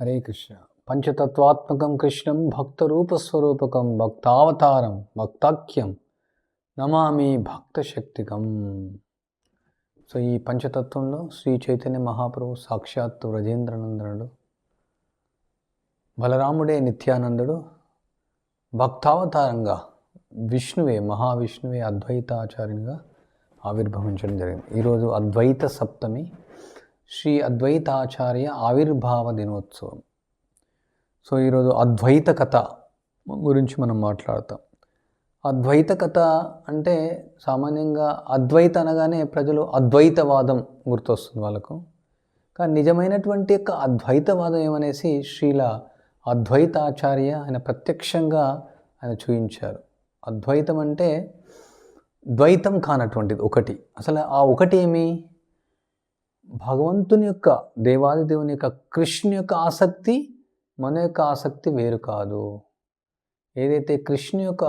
హరే కృష్ణ. పంచతత్వాత్మకం కృష్ణం భక్తరూపస్వరూపకం భక్తావతారం భక్తాఖ్యం నమామి భక్తశక్తికం. So ఈ పంచతత్వంలో శ్రీ చైతన్య మహాప్రభు సాక్షాత్తు వ్రజేంద్రనందనుడు బలరాముడే నిత్యానందుడు భక్తావతారంగా విష్ణువే మహావిష్ణువే అద్వైతాచార్యునిగా ఆవిర్భవించడం జరిగింది. ఈరోజు అద్వైత సప్తమి శ్రీ అద్వైతాచార్య ఆవిర్భావ దినోత్సవం. సో ఈరోజు అద్వైత కథ గురించి మనం మాట్లాడతాం. అద్వైత కథ అంటే సామాన్యంగా అద్వైత అనగానే ప్రజలు అద్వైతవాదం గుర్తొస్తుంది వాళ్ళకు. కానీ నిజమైనటువంటి యొక్క అద్వైతవాదం ఏమనేసి శ్రీల అద్వైతాచార్య ఆయన ప్రత్యక్షంగా ఆయన చూపించారు అద్వైతం అంటే ద్వైతం కానటువంటిది ఒకటి. అసలు ఆ ఒకటి ఏమి? భగవంతుని యొక్క దేవాది దేవుని యొక్క కృష్ణు యొక్క ఆసక్తి మన యొక్క ఆసక్తి వేరు కాదు. ఏదైతే కృష్ణు యొక్క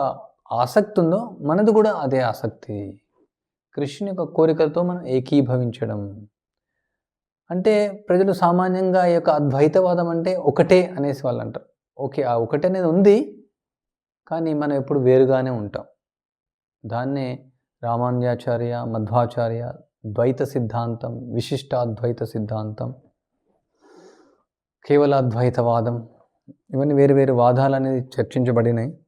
ఆసక్తి ఉందో మనది కూడా అదే ఆసక్తి. కృష్ణు యొక్క కోరికలతో మనం ఏకీభవించడం. అంటే ప్రజలు సామాన్యంగా ఈ యొక్క అద్వైతవాదం అంటే ఒకటే అనేసి వాళ్ళు అంటారు. ఓకే ఆ ఒకటే అనేది ఉంది కానీ మనం ఎప్పుడు వేరుగానే ఉంటాం. దాన్నే రామానుజాచార్య మధ్వాచార్య ద్వైత సిద్ధాంతం విశిష్టాద్వైత సిద్ధాంతం కేవల అద్వైతవాదం ఇవన్నీ వేరు వేరు వాదాలు అనేది చర్చించబడినాయి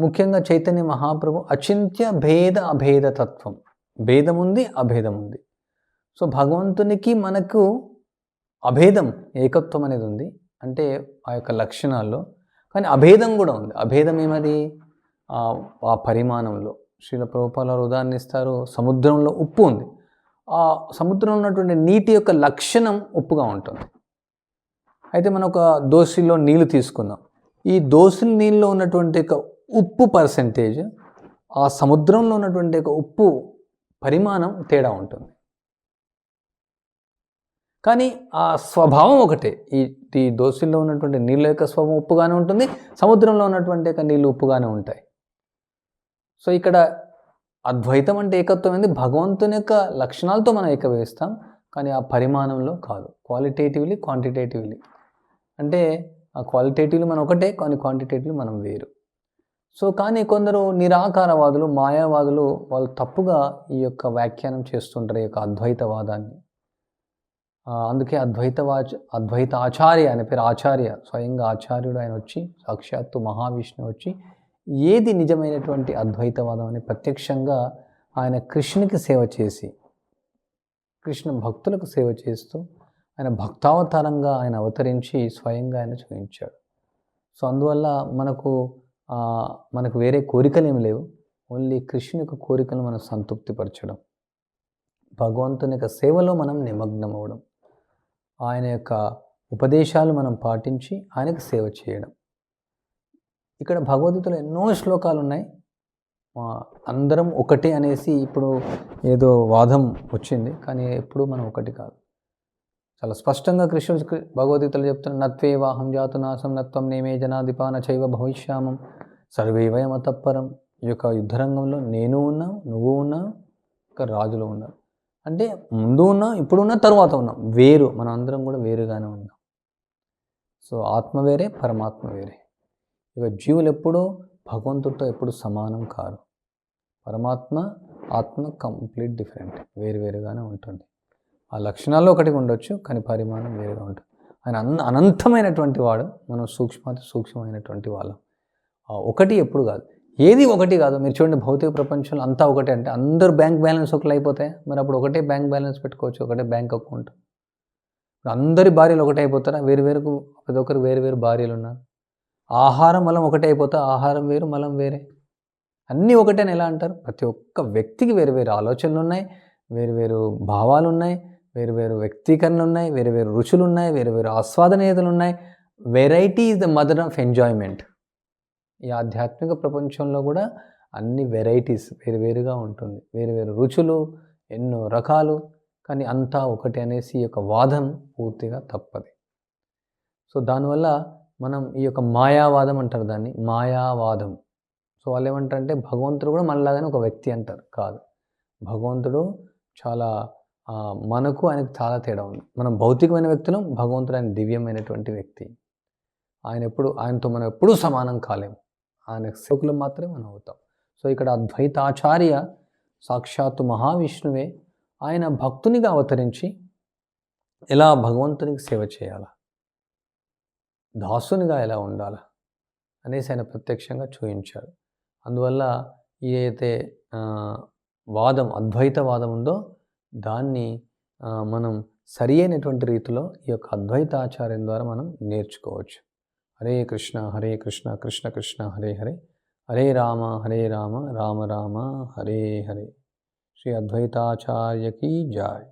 ముఖ్యంగా చైతన్య మహాప్రభు అచింత్య భేద అభేద తత్వం భేదం ఉంది అభేదం ఉంది సో భగవంతునికి మనకు అభేదం ఏకత్వం అనేది ఉంది అంటే ఆ యొక్క లక్షణాల్లో. కానీ అభేదం కూడా ఉంది. అభేదం ఏమది? ఆ పరిమాణంలో. శ్రీల ప్రభుపాల ఉదాహరణ సముద్రంలో ఉప్పు ఉంది. ఆ సముద్రంలో ఉన్నటువంటి నీటి యొక్క లక్షణం ఉప్పుగా ఉంటుంది. అయితే మనం ఒక దోశలో నీళ్ళు తీసుకుందాం. ఈ దోశల నీళ్ళలో ఉన్నటువంటి ఒక ఉప్పు పర్సంటేజ్ ఆ సముద్రంలో ఉన్నటువంటి ఒక ఉప్పు పరిమాణం తేడా ఉంటుంది. కానీ ఆ స్వభావం ఒకటే. ఈ ఈ దోశల్లో ఉన్నటువంటి నీళ్ళ యొక్క స్వభావం ఉప్పుగానే ఉంటుంది. సముద్రంలో ఉన్నటువంటి యొక్క నీళ్ళు ఉప్పుగానే ఉంటాయి. సో ఇక్కడ అద్వైతం అంటే ఏకత్వం ఏంది? భగవంతుని యొక్క లక్షణాలతో మనం ఏకవేస్తాం కానీ ఆ పరిమాణంలో కాదు. క్వాలిటేటివ్లీ క్వాంటిటేటివ్లీ అంటే ఆ క్వాలిటేటివ్లీ మనం ఒకటే కానీ క్వాంటిటేటివ్లీ మనం వేరు. సో కానీ కొందరు నిరాకారవాదులు మాయావాదులు వాళ్ళు తప్పుగా ఈ యొక్క వ్యాఖ్యానం చేస్తుంటారు ఈ యొక్క అద్వైతవాదాన్ని. అందుకే అద్వైతవాచ అద్వైత ఆచార్య ఆయన పేరు ఆచార్య స్వయంగా ఆచార్యుడు ఆయన వచ్చి సాక్షాత్తు మహావిష్ణువు వచ్చి ఏది నిజమైనటువంటి అద్వైతవాదం అని ప్రత్యక్షంగా ఆయన కృష్ణునికి సేవ చేసి కృష్ణ భక్తులకు సేవ చేస్తూ ఆయన భక్తావతారంగా ఆయన అవతరించి స్వయంగా ఆయన చూపించాడు. సో అందువల్ల మనకు మనకు వేరే కోరికలు ఏమి లేవు. ఓన్లీ కృష్ణు యొక్క కోరికలు మనం సంతృప్తిపరచడం భగవంతుని యొక్క సేవలో మనం నిమగ్నం అవ్వడం ఆయన యొక్క ఉపదేశాలు మనం పాటించి ఆయనకు సేవ చేయడం. ఇక్కడ భగవద్గీతలో ఎన్నో శ్లోకాలు ఉన్నాయి అందరం ఒకటే అనేసి ఇప్పుడు ఏదో వాదం వచ్చింది. కానీ ఎప్పుడు మనం ఒకటి కాదు. చాలా స్పష్టంగా కృష్ణుడు భగవద్గీతలు చెప్తున్న నత్వే వాహం జాతునాశం నత్వం నేమే జనాధిపాన చైవ భవిష్యామం సర్వే వయమతప్పరం ఈ యొక్క యుద్ధరంగంలో నేను ఉన్నా నువ్వు ఉన్నా ఇంకా రాజులు ఉన్నారు అంటే ముందు ఉన్నా ఇప్పుడు ఉన్నా తర్వాత ఉన్నాం వేరు మనం అందరం కూడా వేరుగానే ఉన్నాం. సో ఆత్మ వేరే పరమాత్మ వేరే. ఇక జీవులు ఎప్పుడూ భగవంతుడితో ఎప్పుడు సమానం కారు. పరమాత్మ ఆత్మ కంప్లీట్ డిఫరెంట్ వేరు వేరుగానే ఉంటుంది. ఆ లక్షణాల్లో ఒకటి ఉండొచ్చు కానీ పరిమాణం వేరుగా ఉంటుంది. ఆయన అన్ అనంతమైనటువంటి వాడు మనం సూక్ష్మాతి సూక్ష్మమైనటువంటి వాళ్ళం. ఒకటి ఎప్పుడు కాదు. ఏది ఒకటి కాదు. మీరు చూడండి భౌతిక ప్రపంచంలో అంతా ఒకటే అంటే అందరు బ్యాంక్ బ్యాలెన్స్ ఒకటి అయిపోతాయి? మరి అప్పుడు ఒకటే బ్యాంక్ బ్యాలెన్స్ పెట్టుకోవచ్చు ఒకటే బ్యాంక్ అకౌంట్. అందరి భార్యలు ఒకటే అయిపోతారా? వేరు వేరుకు ప్రతి ఒక్కరు వేరు వేరు భార్యలు ఉన్నారు. ఆహారం మలం ఒకటే అయిపోతా ఆహారం వేరు మలం వేరే. అన్నీ ఒకటేని ఎలా అంటారు? ప్రతి ఒక్క వ్యక్తికి వేరు వేరు ఆలోచనలు ఉన్నాయి వేరు వేరు భావాలు ఉన్నాయి వేరు వేరు వ్యక్తీకరణలు ఉన్నాయి వేరు వేరు రుచులు ఉన్నాయి వేరు వేరు ఆస్వాదనీయతలు ఉన్నాయి. Variety is the mother of enjoyment ఈ ఆధ్యాత్మిక ప్రపంచంలో కూడా అన్ని వెరైటీస్ వేరు వేరుగా ఉంటుంది. వేరు వేరు రుచులు ఎన్నో రకాలు కానీ అంతా ఒకటి అనేసి ఈ యొక్క వాదం పూర్తిగా తప్పది. సో దానివల్ల మనం ఈ యొక్క మాయావాదం అంటారు దాన్ని మాయావాదం. సో వాళ్ళు ఏమంటారంటే భగవంతుడు కూడా మనలాగానే ఒక వ్యక్తి అంటారు. కాదు. భగవంతుడు చాలా మనకు ఆయనకు చాలా తేడా ఉంది. మనం భౌతికమైన వ్యక్తులం భగవంతుడు ఆయన దివ్యమైనటువంటి వ్యక్తి. ఆయన ఎప్పుడు ఆయనతో మనం ఎప్పుడూ సమానం కాలేము ఆయన సేవకులు మాత్రమే మనం అవుతాం. సో ఇక్కడ అద్వైతాచార్య సాక్షాత్తు మహావిష్ణువే ఆయన భక్తునిగా అవతరించి ఎలా భగవంతునికి సేవ చేయాలా? దాసునిగా ఎలా ఉండాలా అనేసి ఆయన ప్రత్యక్షంగా చూపించాడు అందువల్ల ఏదైతే వాదం అద్వైత వాదం ఉందో దాన్ని మనం సరి అయినటువంటి రీతిలో ఈ యొక్క అద్వైత ఆచార్యం ద్వారా మనం నేర్చుకోవచ్చు. హరే కృష్ణ హరే కృష్ణ కృష్ణ కృష్ణ హరే హరే హరే రామ హరే రామ రామ రామ హరే హరే. శ్రీ అద్వైతాచార్యకి జాయ్.